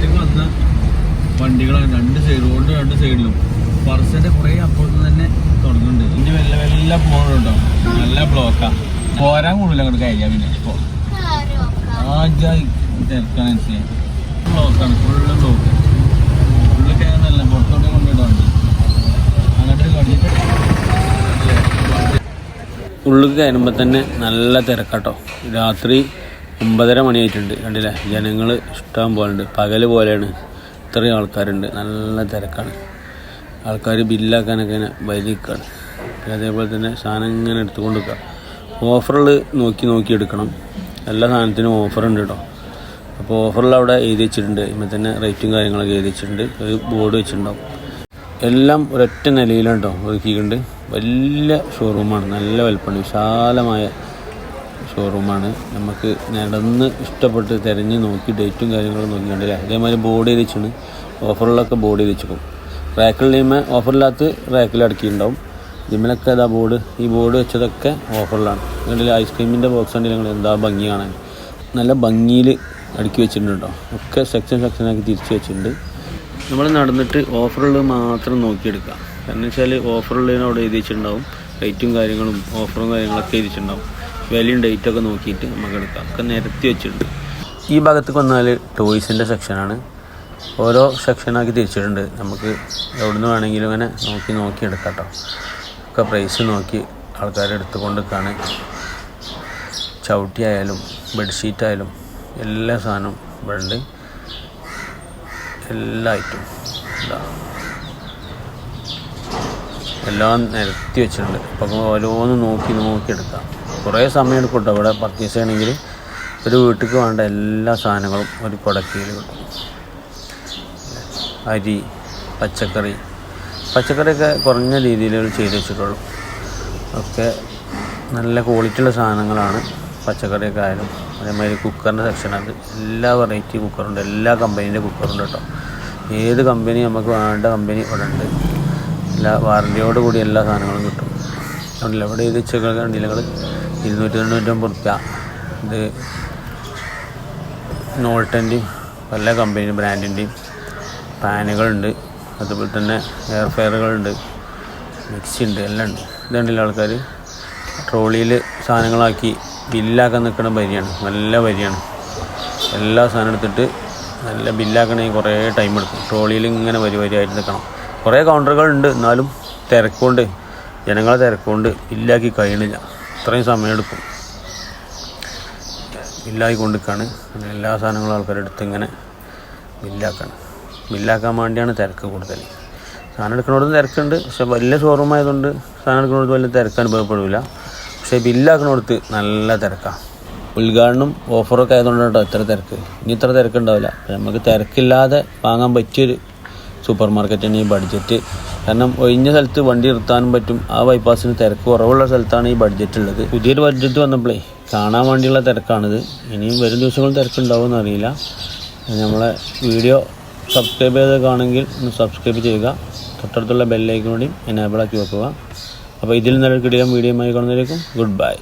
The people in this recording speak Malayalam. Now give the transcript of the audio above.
മാർക്കറ്റിൽ വന്ന വണ്ടികളാണ് രണ്ട് സൈഡ് റോഡ് രണ്ട് സൈഡിലും പറസിന്റെ കുറെ അപ്പുറത്ത് തന്നെ തുടങ്ങുന്നുണ്ട്. ഇനി വല്ല വല്ല പോണുണ്ടോ? നല്ല ബ്ലോക്കാ പോരാൻ കൂടുതൽ അങ്ങോട്ട് കഴിയാ പിന്നെ ഇപ്പൊ. ആജായി തിരക്കാൻ ബ്ലോക്കാണ് ഫുള്ള് ബ്ലോക്ക് ഫുള്ള് കയറുന്നല്ല പുറത്തോട്ട് കൊണ്ടിട്ട് വണ്ടി അങ്ങോട്ട് കണ്ടിട്ട് ഉള്ളിൽ കയറുമ്പോൾ തന്നെ നല്ല തിരക്കാട്ടോ. രാത്രി ഒമ്പതര മണിയായിട്ടുണ്ട്. കണ്ടില്ലേ? ജനങ്ങൾ ഇഷ്ടം പോലുണ്ട് പകൽ പോലെയാണ്. ഇത്രയും ആൾക്കാരുണ്ട്. നല്ല തിരക്കാണ്. ആൾക്കാർ ബില്ലാക്കാനൊക്കെ ഇങ്ങനെ വലിക്കാണ് പിന്നെ അതേപോലെ തന്നെ സാധനം ഇങ്ങനെ എടുത്തുകൊണ്ട് നിൽക്കുക ഓഫറുകൾ നോക്കി നോക്കി എടുക്കണം. എല്ലാ സാധനത്തിനും ഓഫറുണ്ട് കേട്ടോ. അപ്പോൾ ഓഫറിൽ അവിടെ എഴുതി വെച്ചിട്ടുണ്ട്. ഇപ്പം തന്നെ റേറ്റും കാര്യങ്ങളൊക്കെ എഴുതി വെച്ചിട്ടുണ്ട്. ഒരു ബോർഡ് വെച്ചിട്ടുണ്ടാവും. എല്ലാം ഒരൊറ്റ നിലയിലാണ് കേട്ടോ ഒരുക്കിയിട്ടുണ്ട്. വലിയ ഷോറൂമാണ് നല്ല വലുപ്പമാണ് വിശാലമായ ഷോറൂമാണ്. നമുക്ക് നടന്ന് ഇഷ്ടപ്പെട്ട് തിരഞ്ഞ് നോക്കി ഡേറ്റും കാര്യങ്ങളും നോക്കിയിട്ടില്ല അതേമാതിരി ബോർഡ് വെച്ചാണ്. ഓഫറിലൊക്കെ ബോർഡ് വെച്ചിരിക്കും റാക്കിൽ ചെയ്യുമ്പോൾ ഓഫറില്ലാത്ത റാക്കിൽ അടക്കിയിട്ടുണ്ടാവും. ജിമ്മിലൊക്കെ ഏതാ ബോർഡ്. ഈ ബോർഡ് വെച്ചതൊക്കെ ഓഫറിലാണ്. കണ്ടില്ല? ഐസ്ക്രീമിന്റെ ബോക്സ് ഉണ്ടെങ്കിൽ നിങ്ങൾ എന്താ ഭംഗി കാണാൻ. നല്ല ഭംഗിയിൽ അടുക്കി വെച്ചിട്ടുണ്ട് കേട്ടോ. ഒക്കെ സെക്ഷൻ സെക്ഷനാക്കി തിരിച്ച് വെച്ചിട്ടുണ്ട്. നമ്മൾ നടന്നിട്ട് ഓഫറുള്ളത് മാത്രം നോക്കിയെടുക്കുക. കാരണം വെച്ചാൽ ഓഫറുള്ളതിനോട് എഴുതി വെച്ചിട്ടുണ്ടാവും. റേറ്റും കാര്യങ്ങളും ഓഫറും കാര്യങ്ങളൊക്കെ എഴുതിച്ചിട്ടുണ്ടാവും വിലയും ഡേറ്റൊക്കെ നോക്കിയിട്ട് നമുക്ക് എടുക്കാം. ഒക്കെ നിരത്തി വെച്ചിട്ടുണ്ട്. ഈ ഭാഗത്തേക്ക് വന്നാൽ ടോയ്സിന്റെ സെക്ഷനാണ് ഓരോ സെക്ഷനാക്കി തിരിച്ചിട്ടുണ്ട്. നമുക്ക് എവിടെ നിന്ന് വേണമെങ്കിലും ഇങ്ങനെ നോക്കി നോക്കി എടുക്കാം കേട്ടോ ഒക്കെ പ്രൈസ് നോക്കി ആൾക്കാർ എടുത്തുകൊണ്ട് കാണും ചവിട്ടി ആയാലും ബെഡ്ഷീറ്റ് ആയാലും എല്ലാ സാധനവും ഇവിടെ ഉണ്ട്. എല്ലാ ഐറ്റവും എല്ലാം നിരത്തി വെച്ചിട്ടുണ്ട്. അപ്പം ഓരോന്ന് നോക്കി നോക്കി എടുക്കാം. കുറേ സമയം എടുക്കും കേട്ടോ ഇവിടെ പർച്ചേസ് ചെയ്യണമെങ്കിൽ ഒരു വീട്ടിലേക്ക് വേണ്ട എല്ലാ സാധനങ്ങളും ഒരു പ്രൊഡക്റ്റിൽ കിട്ടും അരി പച്ചക്കറി. പച്ചക്കറിയൊക്കെ കുറഞ്ഞ രീതിയിൽ ചെയ്ത് വെച്ചിട്ടുള്ളൂ. ഒക്കെ നല്ല ക്വാളിറ്റിയുള്ള സാധനങ്ങളാണ് പച്ചക്കറിയൊക്കെ ആയാലും. അതേമാതിരി കുക്കറിന്റെ സെക്ഷനാണ് എല്ലാ വെറൈറ്റി കുക്കറുണ്ട് എല്ലാ കമ്പനീന്റെ കുക്കറുണ്ട് കേട്ടോ. ഏത് കമ്പനി നമുക്ക് വേണ്ട കമ്പനി ഇവിടെ ഉണ്ട്. എല്ലാ വാറന്റിയോടുകൂടി എല്ലാ സാധനങ്ങളും കിട്ടും. അതുകൊണ്ടല്ല ഇവിടെ ഇത് ചെറുകൾ കണ്ടില്ല നിങ്ങൾ ഇരുന്നൂറ്റി തൊണ്ണൂറ്റൊമ്പത് റുപ്യ. ഇത് നോൾട്ടന്റെയും പല കമ്പനി ബ്രാൻഡിന്റെയും പാനുകളുണ്ട്. അതുപോലെ തന്നെ എയർ ഫെയറുകളുണ്ട് മിക്സി ഉണ്ട് എല്ലാം ഉണ്ട്. ഇതുണ്ടല്ലോ ആൾക്കാർ ട്രോളിയിൽ സാധനങ്ങളാക്കി ബില്ലാക്കാൻ നിൽക്കുന്ന വരിയാണ് നല്ല വരിയാണ് എല്ലാ സാധനം എടുത്തിട്ട് നല്ല ബില്ലാക്കണമെങ്കിൽ കുറേ ടൈം എടുക്കും. ട്രോളിയിൽ ഇങ്ങനെ വരി വരിയായിട്ട് നിൽക്കണം. കുറേ കൗണ്ടറുകളുണ്ട് എന്നാലും തിരക്കുകൊണ്ട് ജനങ്ങളെ തിരക്കുകൊണ്ട് ബില്ലാക്കി കഴിയണില്ല. ഇത്രയും സമയം ബില്ലായി കൊണ്ടിരിക്കുകയാണ് അങ്ങനെ എല്ലാ സാധനങ്ങളും ആൾക്കാരെടുത്ത് ഇങ്ങനെ ബില്ലാക്കാണ്. ബില്ലാക്കാൻ വേണ്ടിയാണ് തിരക്ക് കൂടുതൽ സാധനം എടുക്കണോടത്ത് തിരക്കുണ്ട്. പക്ഷെ വലിയ ഷോറൂം ആയതുകൊണ്ട് സാധനം എടുക്കണോടത്ത് വലിയ തിരക്ക് അനുഭവപ്പെടില്ല പക്ഷേ ബില്ലാക്കണോടത്ത് നല്ല തിരക്കാണ് ഉദ്ഘാടനം ഓഫറൊക്കെ ആയതുകൊണ്ടാണ് കേട്ടോ ഇത്ര തിരക്ക്. ഇനി ഇത്ര തിരക്കുണ്ടാവില്ല. നമുക്ക് തിരക്കില്ലാതെ വാങ്ങാൻ പറ്റിയൊരു സൂപ്പർ മാർക്കറ്റാണ് ഈ ബഡ്ജറ്റ് കാരണം ഒഴിഞ്ഞ സ്ഥലത്ത് വണ്ടി നിർത്താനും പറ്റും. ആ ബൈപ്പാസിന് തിരക്ക് കുറവുള്ള സ്ഥലത്താണ് ഈ ബഡ്ജറ്റ് ഉള്ളത്. പുതിയൊരു ബഡ്ജറ്റ് വന്നപ്പോഴേ കാണാൻ വേണ്ടിയുള്ള തിരക്കാണിത്. ഇനിയും വരും ദിവസങ്ങളിൽ തിരക്കുണ്ടാവുമെന്ന് അറിയില്ല. നമ്മളെ വീഡിയോ സബ്സ്ക്രൈബ് ചെയ്ത് കാണുമെങ്കിൽ ഒന്ന് സബ്സ്ക്രൈബ് ചെയ്യുക. തൊട്ടടുത്തുള്ള ബെല്ലൈക്കനോടെയും എനേബിളാക്കി വെക്കുക. അപ്പോൾ ഇതിൽ നിന്നൊരു വീഡിയോ വീഡിയോയുമായി കാണുന്നതിലേക്കും ഗുഡ് ബൈ